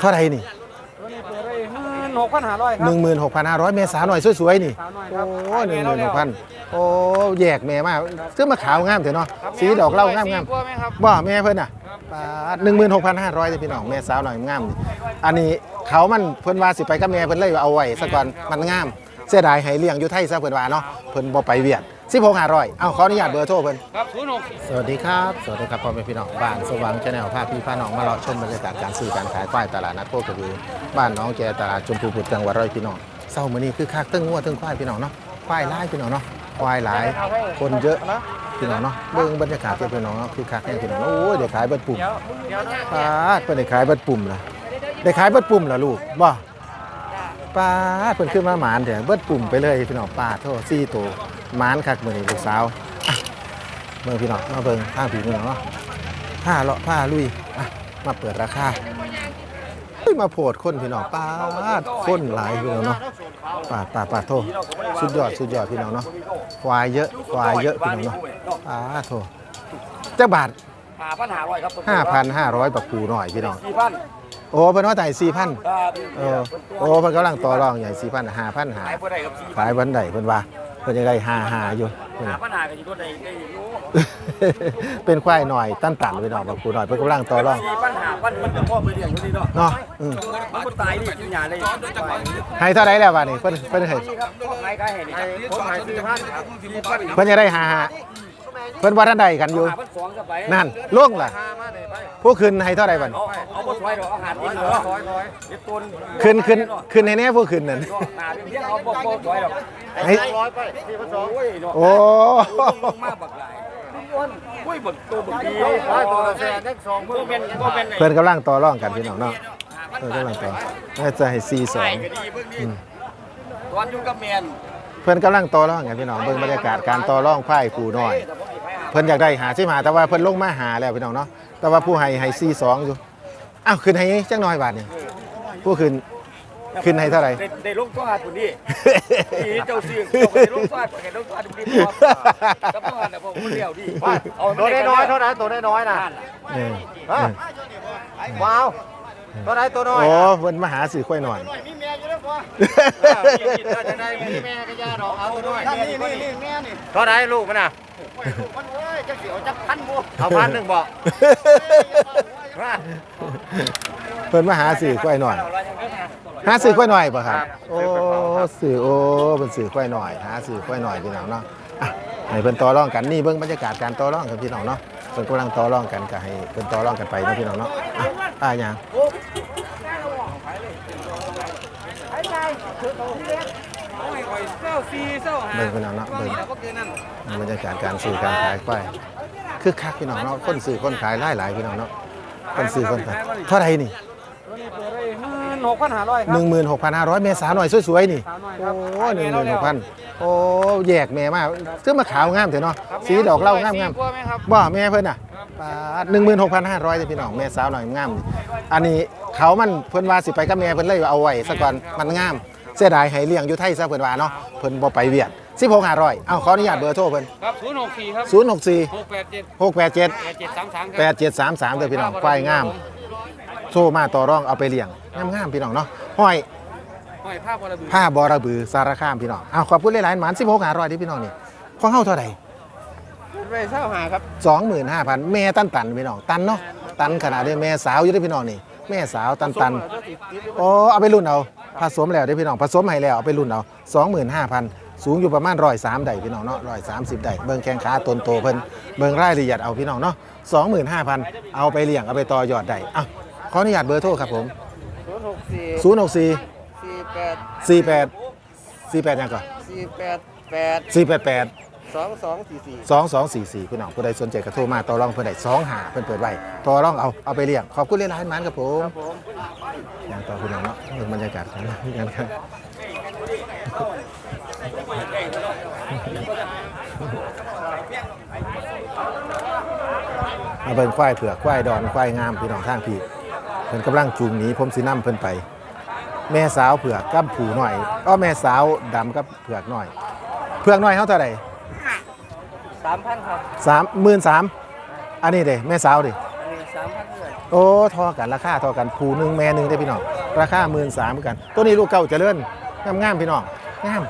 เท่าไหร่นี่ตัวนี้เปิดได้หมื่นหกพันห้าร้อยคหรับนึ่งหมื่นหกพันห้าร้อยเมษาหน่อยสวยๆนี่สาวน้อยคโอ้รับหนึ่งหมื่นหกพันโอ้แยกแม่มากซื้อมาขาวงามเถอะเนาะสีดอกเหล่างามงามกลัวไหมครับบ่แม่เพิ่นอะหนึ่งหมื่นหกพันห้าร้อยพี่น้องแม่สาวหน่อยงามนี่อันนี้เขามันเพิ่นว่าสิไปกับแม่เพิ่นเลยเอาไว้ซะก่อนมันงาม เสียดายให้เลี้ยงอยู่ไทยซะเพิ่นว่าเนาะเพิ่นบ่ไปเวียด 16 500เอ้าขออนุญาตเบอร์โทรเพิ่นครับศูนย์หกสวัสดีครับ สวัสดีครับพ่อแม่พี่น้องบ้านสว่างชาแนลพาพี่พาน้องมาเลาะชมบรรยากาศการซื้อการขายควายตลาดนัดโคกระบือบ้านน้องแกตลาดชมพูบุตรจังหวัดร้อยพี่น้องเศร้ามื้อนี้คือคักตึ้งงัวตึ้งควายพี่น้องเนาะควายหลายพี่น้องเนาะควายหลายคนเยอะพี่น้องเนาะเบิ่งบรรยากาศพี่น้องเนาะคือคักแน่พี่น้องโอ้ยเดี๋ยวขายเบิดปุ่มเดี๋ยวเดี๋ยวนะปาดเพิ่นได้ขายเบิดปุ่มล่ะได้ขายเบิดปุ่มล่ะลูกบ่ปาดเพิ่นขึ้นมาหมานเถอะเบิดปุ่มไปเลยพี่น้องปาดโทษซี่โตวห มานคักมื้อนี้ลูกสาวอะเบิ่งพี่น้องมาเบิ่งทางผีพี่น้องเนาะผ้าเลาะผ้าลุยอะมาเปิดราคาเฮ้ยมาโพดคนพี่น้องปาดคนหลายพี่น้องเนาะปาดปาดปาดโทษสุดยอดสุดยอดพี่น้องเนาะควายเยอะควายเยอะพี่น้องเนาะปาดโทษเจ้าบาทหาปัญหาร้อยครับ5,500บาทปูหน่อยพี่น้องสี่พันโอ้เป็นว่าไต่สี่พันครับเออโอ้เพิ่นกำลังต่อรองใหญ่สี่พันห้าพันหาขายเพื่อได้กับสี่ขายวันใดเพิ่นว่าเพิ่นจะได้ห้าหาอยู่เพิ่นหาน่ะ ปัญหากันอยู่ตัวใดได้อยู่เป็นควายหน่อยตั้นตันไปหน่อยบักปูหน่อยเพิ่นกำลังต่อรองสี่ปัญหาปัญมันจะพ่อไปเลี้ยงอยู่นี่เนาะเนาะอืมมันก็ตายดิกินยาเลยให้เท่าไรแล้ววะนี่เพิ่นเพิ่นให้นี่ครับพ่อขายขายเห็นนี่ครับผมขายสี่พันครับสี่พันเพิ่นจะได้ห้าหาเพิ่นว่าท่านใดกันอยู่ หาพันสองก็ไปนั่นล่วงล่ะหามาได้ไปผู้คืนให้เท่าไรบัดเอาเอาบ่สวยดอกเอาหาดินเหรอร้อยร้อยเด็ดต้นคืนคืนคืนให้แน่ผู้คืนนั่น หาเพียงเอาบ่บ่สวยดอก ให้ร้อยไปสี่พันสองโอ้ยเนาะโอ้ลงมาบักหลายอ้วนอุ้ยบักตัวบักดีร้อยตัวแสนทั้งสองเพื่อเป็นเพื่อเป็นเพิ่นกำลังต่อรองกันพี่น้องเนาะเพิ่นกำลังต่อน่าจะให้สี่สองก็ดีเบิ่งนี่ตอนอยู่กับแมนเพิ่นกำลังต่อรองกันพี่น้องเบิ่งบรรยากาศการต่อรองควายปูหน่อย เพิ่นอยากได้หาใช่ไหมาแต่ว่าเพิ่นลงมาหาแล้วพี่น้องเนาะแต่ว่าผู้ให้ให้ซีสองอยู่อ้าวขึ้นให้จังน้อยบาทเนี่ยผู้ขึ้น ขึ้นให้เท่าไหร่ได้ได้ลงตัวหาดคนนี้นี่เจ้าซื้อเจ้าได้ลงตัวหาดได้ลงตัวหาดคนนี้พอกับตัวหาดน่ะผมคนเดียวดิเอาตัวน้อยๆเท่านั้นตัวน้อยๆนะเออฮะว้าวตัวไหนตัวน้อยโอ้เพิ่นมาหาสื่อค่อยหน่อย มีแม่อยู่แล้วพ่อ จะได้มีแม่ก็ย่าดอกเอาตัวน้อยนี่นี่นี่แม่นี่ตัวไหนลูกมันน่ะมันเอ้ยจะเสียวจะพันบ่เอาพันหนึ่งบ่ว่าเพิ่นมาหาสื่อค่อยหน่อย หาสื่อค่อยหน่อยป่ะครับโอ้สื่อโอ้เป็นสื่อค่อยหน่อย หาสื่อค่อยหน่อยพี่น้องเนาะให้เพิ่นต่อรองกันนี่เบิ่งบรรยากาศการต่อรองกันพี่น้องเนาะเพิ่นกำลังต่อรองกันก็ให้เพิ่นต่อรองกันไปนะพี่น้องเนาะอะอยังเศร้าซี เศร้าหาเบิ่งพี่น้องเนาะเบิ่งแล้วก็เกินนั่นบรรยากาศการซื้อการขายควายคือคักพี่น้องเนาะคนซื้อคนขายหลายหลายพี่น้องเนาะคนซื้อคนขายเท่าไหร่นี่ตัวนี้เปิดได้หมื่นหกพันห้าร้อยคหรับนึ่งหมื่นหกพันห้าร้อยเมษาหน่อยสวยๆนี่สาวน้อยคโอ้รับหนึ่งหมื่นหกพันโอ้แยกแม่มากซื้อมาขาวงามเถอะเนาะสีดอกเหล่างามงามกลัวไหมครับบ่แม่เพิ่นอะหนึ่งหมื่นหกพันห้าร้อยพี่น้องแม่สาวหน่อยงามนี่อันนี้เขามันเพิ่นว่าสิไปกับแม่เพิ่นเลยเอาไว้ซะก่อนมันงาม เสียดายให้เลี้ยงอยู่ไทยซะเพิ่นว่าเนาะเพิ่นบ่ไปเวียด16 500เอ้าขออนุญาตเบอร์โทรเพิ่นครับศูนย์หกสี่ครับ064หกแปดเจ็ด687แปดเจ็ดสามสามคแปรับดเจ็ดสามสามเด้อพี่น้องควายงามโซ่มาต่อรองเอาไปเลี้ยงงามงามๆพี่น้องเนาะห้อยห้อยผ้าบอระบือผ้าบอระบือสารคามพี่น้องเอาขอบคุณหลายๆหมานสิบหกหารอยที่พี่น้องนี่ของเฮาเท่าไหร่ไปเศร้าหาครับสองหมื่นห้าพันแม่ตันตันพี่น้องตันเนาะตันขนาดนี้แม่สาวอยู่ด้วยพี่น้องนี่แม่สาวตันตันโอ้เอาไปรุ่นเอา ผสมแล้วเด้อพี่น้องผสมให้แล้วเอาไปรุ่นเอาสองหมื่นห้าพันสูงอยู่ประมาณร้อยสามได้พี่น้องเนาะร้อยสามสิบได้เบิ่งแข้งขาตนโตเพิ่นเบิ่งรายละเอียดเอาพี่น้องเนาะสองหมื่นห้าพันเอาไปเลี้ยงเอาไปต่อยอดได้อะขออนุญาตเบอร์โทรครับผมศูนย์หกสี่ศูนย์หกสี่สี่แปดสี่แปดสี่แปดยังก่อนสี่แปดแปดสี่แปดแปด สองสองสี่สี่สองสองสี่สี่พี่น้องผู้ใดสนใจกระโทรมาต่อรองเพื่อนใดสองหาเพื่อนเปิดไว้ต่อรองเอาเอาไปเลี้ยงขอบคุณเล่นร้านมันครับผมอย่างต่อพี่น้องเนาะเรื่องบรรยากาศกันกันครับมาเบิ่งควายเผือกควายดอนควายงามพี่น้องทางพี่เพิ่นกำลังจูงหนีผมสินํเพิ่นไป แม่สาวเผือกกับผูหน่อยอ้อแม่สาวดำกับเผือกหน่อย เผือกหน่อยเท่าเท่าไหร่ สามพันครับสามหมื่นสามอันนี้เด้แม่สาวดิอันนี้สามพันเงินโอ้ทอกันราคาทอกันผูหนึ่งแม่หนึ่งได้อพี่น้องราคาหมื่นสามเหมือนกัน ตัวนี้ลูกเก่าเจริญงามงามๆพี่น้องงาม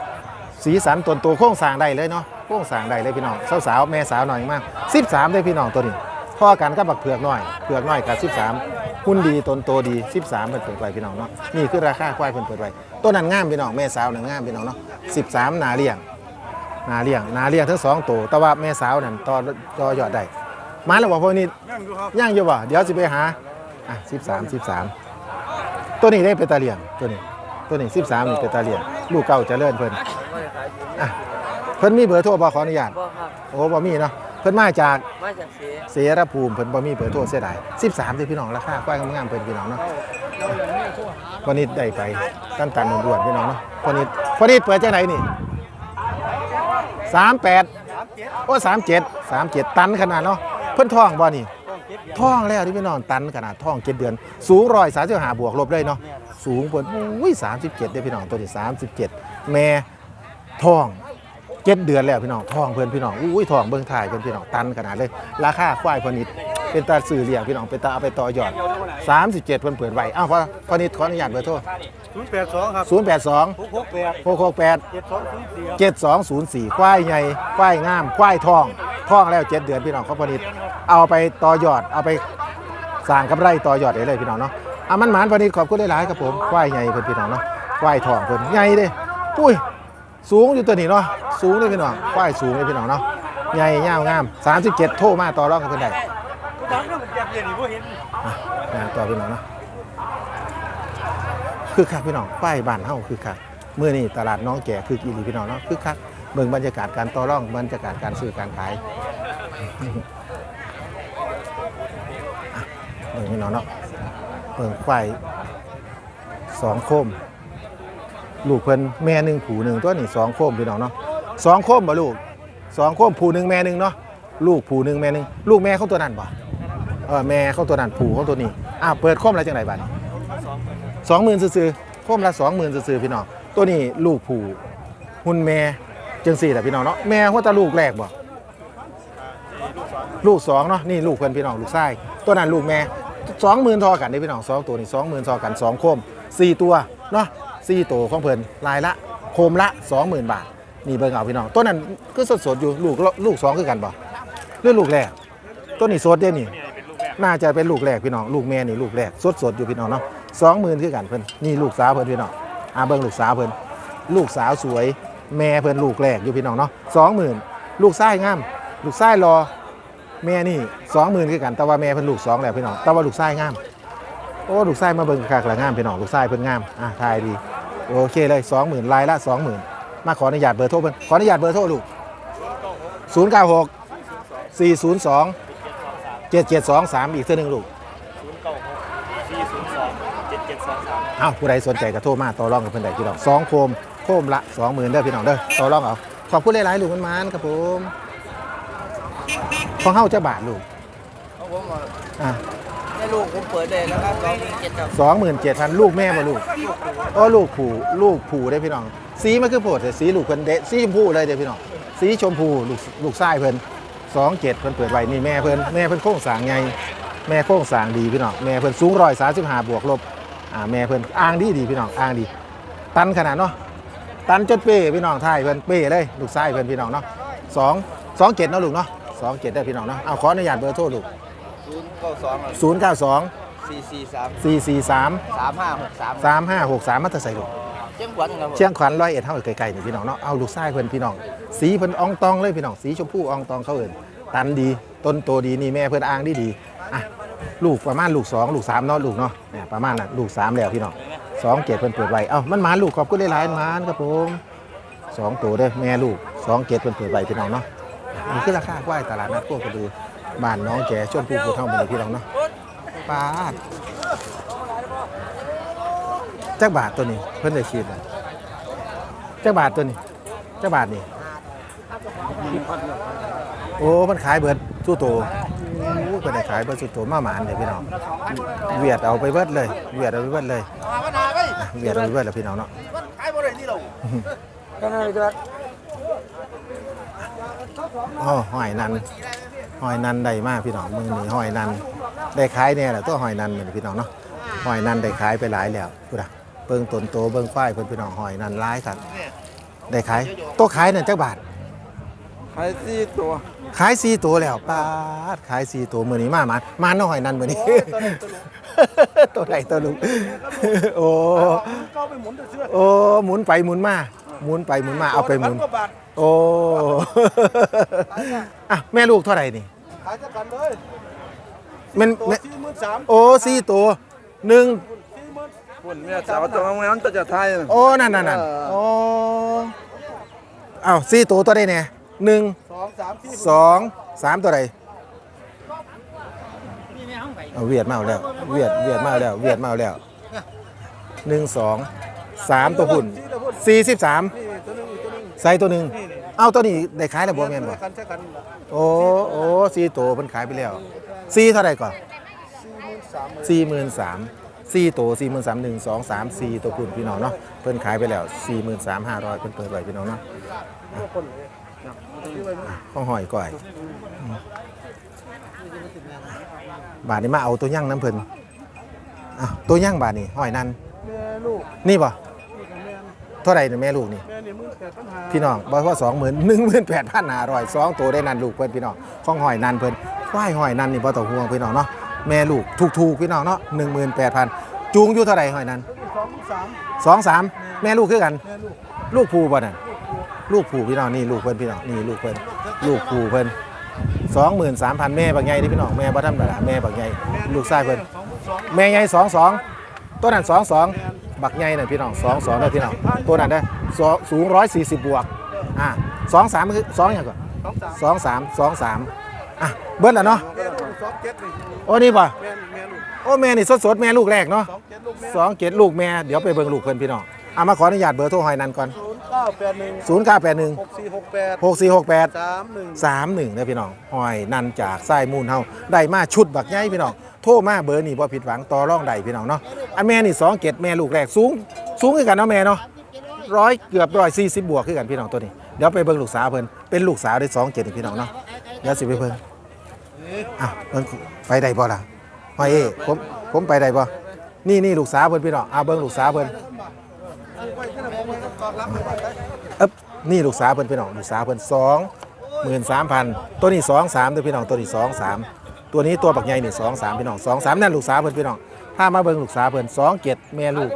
สีสันตนตัวโค้งสร้างได้เลยเนาะโค้งสร้างได้เลยพี่น้องสาวสาวๆแม่สาวหน่อยมากสิบสามได้อพี่น้องตัวนี้ทอกันกับบักเผือกน้อยเผือกน้อยกับสิบสามหุ่นดีตนโตดีสิบสามเพิ่นเปิดไว้พี่น้องเนาะนี่คือราคาควายเพิ่นเปิดไว้ตัวนั้นงามพี่น้องแม่สาวนั้นงามพี่น้องเนาะสิบสามนาเลี้ยง นาเลี้ยงนาเลี้ยงทั้งสองตัวแต่ว่าแม่สาวนั่นต่อต่อยอดได้มาแล้วบอกพวกนี้ยังอยู่ครับย่างอยู่บ่เดี๋ยวสิไปหาอะสิบสามสิบสามตัวนี้ได้เป็นตาเลียงตัวนี้ตัวนี้สิบสามนี่เป็นตาเลียงลูกเก่าเจะเลื่อนเพิ่นอะเพิ่นมีเบอร์โทรบ่ขออนุญาตบ่ครับโอ้บ่มีเนาะเพิ่นมาจากมาจากเสียเสรภูมิเพิ่นบ่มีเบอร์โทรเสียดาย13เด้อพี่น้องราคาควายงามๆเพิ่นพี่น้องเนาะวันนี้ได้ไปตั้งตันด่วนๆพี่น้องเนาะวันนี้วันนี้เปิดจังไหนนี่ 38โอ้37 37ตันขนาดเนาะเพื่อนท่องบ่นี่ท่องแล้วที่พี่น้องตันขนาดท่องเจ็ดเดือน สูงร้อยสามสิบห้าบวกลบเลยเนาะสูงเปิดอุ้ยสามสิบเจ็ดได้พี่น้องตัวที่สามสิบเจ็ดแม่ท่องเจ็ดเดือนแล้วพี่น้องท่องเพื่อนพี่น้องอุ้ยท่องเบื้องถ่ายเพื่อนพี่น้องตันขนาดเลย ราคาควายพอนิด เป็นตาสื่อเลี้ยงพี่น้องเป็นตาเอาไปต่อยอด 37เพิ่นเปิดไว้อ้าวพอพอนิดขออนุญาตเบอร์โทรศูนย์แปดสองครับ082 หกหกแปด668 เจ็ดสองศูนย์สี่ครับ7204ควายใหญ่ควายงามควายทองท่องแล้วเจ็ดเดือนพี่น้องเขาพอนิดเอาไปต่อยอดเอาไปสร้างกำไรต่อยอดได้เลยพี่น้องเนาะอะมันหมานพอนิดขอบคุณหลายๆครับผมควายใหญ่เพิ่นพี่น้องเนาะควายทองเพิ่นใหญ่เด้อุ้ย สูงอยู่ตัวนี้เนาะสูงเลยพี่น้องควายสูงเลยพี่น้องเนาะใหญ่ยาวงาม 37 โทรมาต่อรองกับเพิ่นได้ดัง น้ำเปียกเย็นนี่บ่เห็นอะนต่อพี่น้องเนาะคือคักพี่น้องป้ายบ้านเฮาคือคักเมื่อนี้ตลาดน้องแก่คืออีหลีพี่น้องเนาะคือคักเบิ่งบรรยากาศการต่อรองบรรยากาศการซื้อการขายเบิ่งพี่น้องเนาะเบิ่งควายสองโคม ลูกเพิ่นแม่หนึ่งผูหนึ่งตัวนี่สองโคมพี่น้องเนาะสองโคมบ่ลูกสองโคมผูหนึ่งแม่หนึ่งเนาะลูกผูหนึ่งแม่หนึ่งลูกแม่เขาตัวนั้นบ่ เออแม่เขาตัวนั้นผูเขาตัวนี้อ้าเปิดโคมอะไรจังไรบ้านสองหมื่นซื้อๆโคมละสองหมื่นซื้อๆพี่น้องตัวนี้ลูกผูหุ่นแม่จังสี่แต่พี่น้องเนาะแม่หัวตาลูกแรกบ่ลูกสองเนาะนี่ลูกเพื่อนพี่น้องลูกไส้ตัวนั้นลูกแม่สองหมื่นทอกันได้พี่น้องสองตัวนี่สองหมื่นทอกันสองโคมสี่ตัวเนาะสี่ตัวของเพิ่นลายละโคมละสองหมื่นบาทนี่เบิ่งเอาพี่น้องตัวนั้นก็สดๆอยู่ลูกลูกสองคือกันบ่หรือลูกแรกตัวนี้สดเด้นี่ น่าจะเป็นลูกแรกพี่น้องลูกแม่นี่ลูกแรกสดสดอยู่พี่น้องเนาะสองหมื่นคือกันเพิ่นนี่ลูกสาวเพิ่นพี่น้องอาเบิ่งลูกสาวเพิ่นลูกสาวสวย แม่เพิ่นลูกแรกอยู่พี่น้องเนาะสองหมื่นลูกไส้งามลูกไส้รอแม่นี่สองหมื่นคือกันแต่ว่าแม่เพิ่นลูกสองแล้วพี่น้องแต่ว่าลูกไส้งามโอ้ลูกไส้มาเบิ่งคักละงามพี่น้องลูกไส้เพิ่นงามอะทายดีโอเคเลยสองหมื่นลายละสองหมื่นมาขออนุญาตเบอร์โทรเพิ่นขออนุญาตเบอร์โทรลูกศูนย์เก้าหกสี่ศูนย์สอง จ็ดเจ็ดสองสามอีกเท่านึงลูกเอ้าผู้ใดสนใจก็โทรมาต่อรองกับเพิ่นได้พี่น้องสองโคมโคมละสองหมื่นเด้อพี่น้องเด้อต่อรองเอาขอบคุณหลายๆลูกมันมานครับผมของเฮาจะบาทลูกเอาผมเอาอะให้ลูกผมเปิดเลยแล้วก็สองหนึ่งเจ็ดครับสองหมื่นเจ็ดพันลูกแม่มาลูกโอ้ลูกผูลูกผูได้อพี่น้อง สีมันคือโพดแต่สีลูกเพิ่นเดะสีชมพูเลยเด้อพี่น้อง สีชมพูลูกลูกไส้เพิ่น สองเจ็ดเพิ่นเปิดไว้นี่แม่เพิ่นแม่เพิ่นโค้งสร้างไงแม่โค้งสร้างดีพี่น้องแม่เพิ่นสูงร้อยสามสิบห้าบวกลบอ่าแม่เพิ่นอ่างดีดีพี่น้องอ่างดี ตันขนาดเนาะตันจดเป้พี่น้องไทยเพิ่นเป้เลยลูกไส้เพิ่นพี่น้องเนาะสองสองเจ็ดเนาะลูกเนาะสองเจ็ดได้พี่น้องเนาะเอาขออนุญาตเบอร์โทรลูกศูนย์เก้าสองศูนย์เก้าสองสี่สี่สามสี่สี่สามสามห้าหกสามสามห้าหกสามมัตใส่ลูกเจ้งขวัญครับผมเชียงขวัญร้อยเอ็ดเท่าไกลๆนี่พี่น้องเนาะเอาลูกไส้เพิ่นพี่น้อง สีเพิ่นอองตองเลยพี่น้องสีชมพูอองตองเขาเอิ้น ตันดี ต้นโตดีนี่แม่เพิ่อนอ่างดีดีอะลูกประมาณลูกสองลูกสามเนาะลูกเนาะเนี่ยประมาณน่ะลูกสามแล้วพี่น้องสองเกตเพิ่นเปิดไว้เอ้ามันหมาลูกขอบคุณหลายๆหมานครับผมสองตัวเด้อแม่ลูกสองเกตเพิ่นเปิดไว้พี่น้องเนาะนี่คือราคาควายตลาดนัดโคกระบือบ้านน้องแก่ชมพูภูเท่ามื้อนี้พี่น้องเนาะปาดจักบาทตัวนี้เพิ่นได้คิดนะจ้าบาทตัวนี้จ้าบาทนี่ โอ้มันขายเบิดสู้โตโอ้เป็นได้ขายเบิดสู้โตมาหมานเลยพี่น้องเวียดเอาไปเบิดเลย เวียดเอาไปเบิดเลยอะเวียดเอาไปเบิดแล้วพี่น้องเนาะก็นั่นเลยครับอ๋อหอยนันหอยนันได้มากพี่น้องมือนี่หอยนันได้ขายเนี่ยแหละตัวหอยนันเหมือนพี่น้องเนาะหอยนันได้ขายไปหลายแล้วพูดอะเบิ่งต้นโตเบิ่งควายเพิ่นพี่น้องหอยนันหลายครับได้ขายตัวขายนั่นจักบาทขายสี่ตัว ขายสี่ตัวแล้วป้าดขายสี่ตัวมื้อนี้มามามาน้อยนั่นมื้อนี้ ตัวใดตัวลุงโอ้โอ้หมุนไปหมุนมาหมุนไปหมุนมาเอาไปหมุนโอ้อะแม่ลูกเท่าไหร่นี่ขายจักกันเลยแมันแม่สี่หมื่นสามโอ้สี่ตัวหนึ่งสี่หมื่นคุณเมียสาวตัวงามๆตัวจะไทยโอ้นั่นนั่นนั่นโอ้อ้าวสี่ตัวตัวได้เนี่ย หนึ่งสองสามสี่สองสามตัวใดเอาเวียดมาแล้ว เวียดเวียดมาแล้ว เวียดมาแล้วหนึ่งสองสามตัวหุ่นสี่สิบสามใส่ตัวหนึ่งเอาตัวนี้ได้ขายแล้วบ่แม่นบ่กันใช่กันโอ้โอ้สี่ตัวเพิ่นขายไปแล้วสี่เท่าไหร่ก่อนสี่หมื่นสามสี่หมื่นสามสี่ตัวสี่หมื่นสามหนึ่งสองสามสี่ตัวคุณพี่น้องเนาะเพิ่นขายไปแล้วสี่หมื่นสามห้าร้อยเพิ่นเปิดไว้พี่น้องเนาะ ข้องหอยก่อยอืมบาทนี้มาเอาตัวย่างน้ำเพิ่นอะตัวย่างบาทนี้หอยนันแม่ลูกนี่ป่ะนี่กับแม่เท่าไหร่เนี่ยแม่ลูกนี่แม่นี่หมื่นแปดพันห้าพี่น้องบอกว่าสองหมื่นหนึ่งหมื่นแปดพันห้าร้อยสองตัวได้นันลูกเพิ่นพี่น้องข้องหอยนันเพิ่นควายหอยนันนี่บ่ต้องห่วงพี่น้องเนาะแม่ลูกถูกๆพี่น้องเนาะหนึ่งหมื่นแปดพันจูงอยู่เท่าไหร่หอยนันสองสามสองสามแม่ลูกคือกันแม่ลูกลูกผูบ่นั่น ลูกผูพี่น้องนี่ลูกเพิ่นพี่น้องนี่ลูกเพิ่นลูกผูเพิ่นสองหมื่นสามพันแม่บักใหญ่ที่พี่น้องแม่บ่ธรรมดาแม่บักใหญ่ลูกชายเพิ่นสองหมื่นสองแม่ใหญ่สองสองตัวนั้นสองสองบักใหญ่น่ะพี่น้องสองสองได้พี่น้องตัวนั้นได้สูงร้อยสี่สิบบวกอ่าสองสามคือสองอย่างก่อนสองสามสองสามสองสามอะเบิ้ลแล้วเนาะโอ้นี่ป่ะโอ้แม่นี่สดสดๆแม่ลูกแรกเนาะสองเจ็ดลูกแม่เกตลูกแม่เดี๋ยวไปเบิ่งลูกเพิ่นพี่น้องเอามาขออนุญาตเบอร์โทรหอยนันก่อน ก้าแปดหนึ่งศูนย์เก้าแปดหนึ่งหกสี่หกแปดหกสี่หกแปดสามหนึ่งสามหนึ่งเนี่ยพี่น้องหอยนันจากไส้มูลเฮาได้มาชุดบักใหญ่พี่น้องโทรมาเบอร์นี่บ่ผิดหวังต่อรองได้พี่น้องเนาะอันแม่นี่สองเกตแม่ลูกแรกสูง สูงคือกันเนาะแม่เนาะร้อยเกือบร้อยสี่สิบบวกคือกันพี่น้องตัวนี้เดี๋ยวไปเบิ่งลูกสาวเพิ่นเป็นลูกสาวได้สองเกตพี่น้องเนาะเดี๋ยวสิไปเบิ่งอ้าวเพิ่นไปได้บ่ล่ะหอยเอ้ผมผมไปได้บ่นี่นี่ลูกสาวเพิ่นพี่น้องเอาเบิ่งลูกสาวเพิ่น เอ๊บนี่ลูกสาวเพิ่นพี่น้องลูกสาวเพิ่นสองหมื่นสามพันตัวนี้สองสามตัวพี่น้องตัวนี้สองสามตัวนี้ตัวบักใหญ่นี่สองสามพี่น้องสองสามนั่นลูกสาวเพิ่นพี่น้องถ้ามาเบิ่งลูกสาวเพิ่นสองเกตแม่ลูก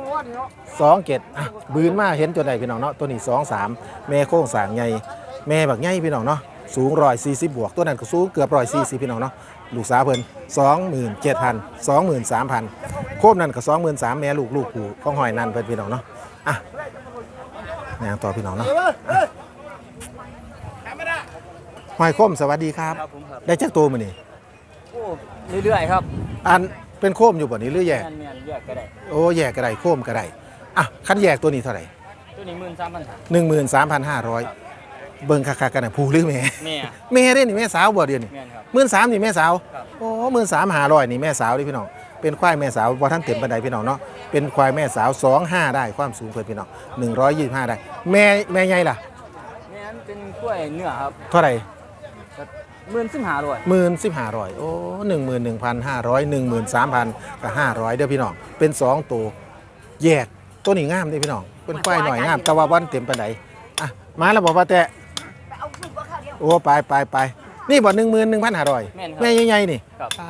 สองเกตอะบืนมาเห็นตัวใดพี่น้องเนาะตัวนี้สองสามแม่โค้งสางใหญ่แม่บักใหญ่พี่น้องเนาะสูงร้อยสี่สิบบวกตัวนั้นก็สูงเกือบร้อยสี่สิบพี่น้องเนาะลูกสาวเพิ่นสองหมื่นเจ็ดพันสองหมื่นสามพันโคบนั่นก็สองหมื่นสามแม่ลูกลูกผูของหอยนั่นเพิ่นพี่น้องเนาะอะ ในต่อพี่น้องเนาะหอยคมสวัสดีครับ ครับผมครับได้จักตัวมานี่โอ้เรื่อยๆครับอันเป็นโคมอยู่บ่นี้หรือแยก แม่นแยกก็ได้ โอ้แยกก็ได้โคมก็ได้อะคันแยกตัวนี้เท่าไหร่ตัวนี้หมื่นสามพันห้าร้อย เบิ่งคักๆกันนะผู้หรือแม่แม่แม่ได้นี่แม่สาวบ่เดียวนี่แม่นครับ หมื่นสามนี่แม่สาวครับ โอ้หมื่นสามห้าร้อยนี่แม่สาวดิพี่น้องเป็นควายแม่สาวบ่ท่านเต็มปันไดพี่น้องเนาะเป็นควายแม่สาวสองห้าได้ความสูงเพิ่นพี่น้องหนึ่งร้อยยี่สิบห้าได้ แม่แม่ใหญ่ล่ะ แม่นเป็นกล้วยเนื้อครับเท่าไหร่ หมื่นสิบห้าร้อยหมื่นสิบห้าร้อยโอ้หนึ่งหมื่นหนึ่งพันห้าร้อยหนึ่งหมื่นสามพันกับห้าร้อยเด้อพี่น้อง เป็นสองตัวแยกตัวนี้งามเด้อพี่น้องเป็นควายหน่อยงามแต่ว่าวันเต็มปานใดอะมาแล้วบอกว่าแต่ โอ้ไปไปไปนี่บอกหนึ่งหมื่นหนึ่งพันห้าร้อยแม่นครับแม่ใหญ่ๆนี่ครับอ่า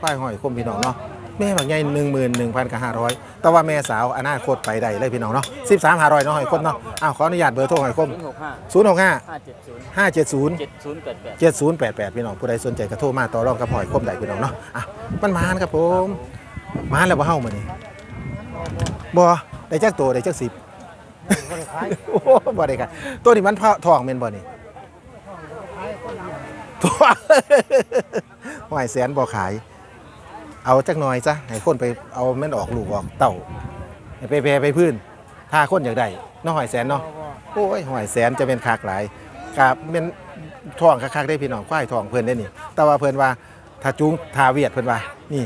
ควายหอยคมพี่น้องเนาะแม่แบบใหญ่หนึ่งหมื่นหนึ่งพันกับห้าร้อยแต่ว่าแม่สาวอนาคตไปได้เลยพี่น้องเนาะสิบสามห้าร้อยเนาะหอยคมเนาะอ้าวขออนุญาตเบอร์โทรหอยคมศูนย์หกห้าศูนย์หกห้าห้าเจ็ดศูนย์ห้าเจ็ดศูนย์ เจ็ดศูนย์แปดแปดเจ็ดศูนย์แปดแปดพี่น้องผู้ใดสนใจก็โทรมาต่อรองกับหอยคมได้พี่น้องเนาะอะมันมานครับผมมานแล้วบ่เฮามานี่บ่ได้จักตัวได้จักสิบโอ้บ่ได้กันตัวนี้มันพะทองแม่นบ่นี่ ตัวหอยแสนบ่ขาย เอาจักหน่อยซะให้คนไปเอาแม่นออกลูกออกเต่าให้ไปแพร่ไปพื้น ถ้าคนอยากได้เน้องหอยแสนเนาะโอ้ยหอยแสนจะเป็นคากหลายกับเป็นทองคักๆได้พี่น้องควายทองเพิ่นได้นี่ แต่ว่าเพิ่นว่าถ้าจุงทาเวียดเพิ่นว่านี่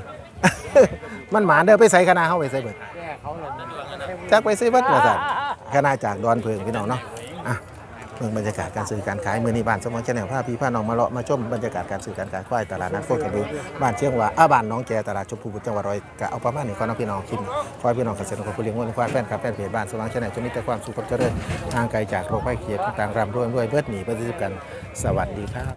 มันหมานเด้อไปใส่คณะเฮาไปใส่เบิดแม่เขาเลยจักไปใส่เบิดว่าซั่นคณะจากดอนเพิ่งพี่น้องเนาะอะ เมืองบรรยากาศการซื้อการขายมือนี้บ้านสมองแชนแนลพาพี่พาน้องมาเลาะมาชมบรรยากาศการซื้อการขายควายตลาดนัดโคกระดูบ้านเชียงหวาอ้าบ้านน้องแกตลาดชมพูบุรีจังหวัดร้อยกะเอาประมาณนี้ก่อน้องพี่น้องคิมคอยพี่น้องเกษตรกรผู้เลี้ยงวัวเลี้ยงควายแฟนคลับแฟนเพจบ้านสมองแชนแนลจะมีแต่ความสุขความเจริญห่างไกลจากโรคไข้เขียดต่างๆรำรวยรวยเบิดหนีเบิดสิบกันสวัสดีครับ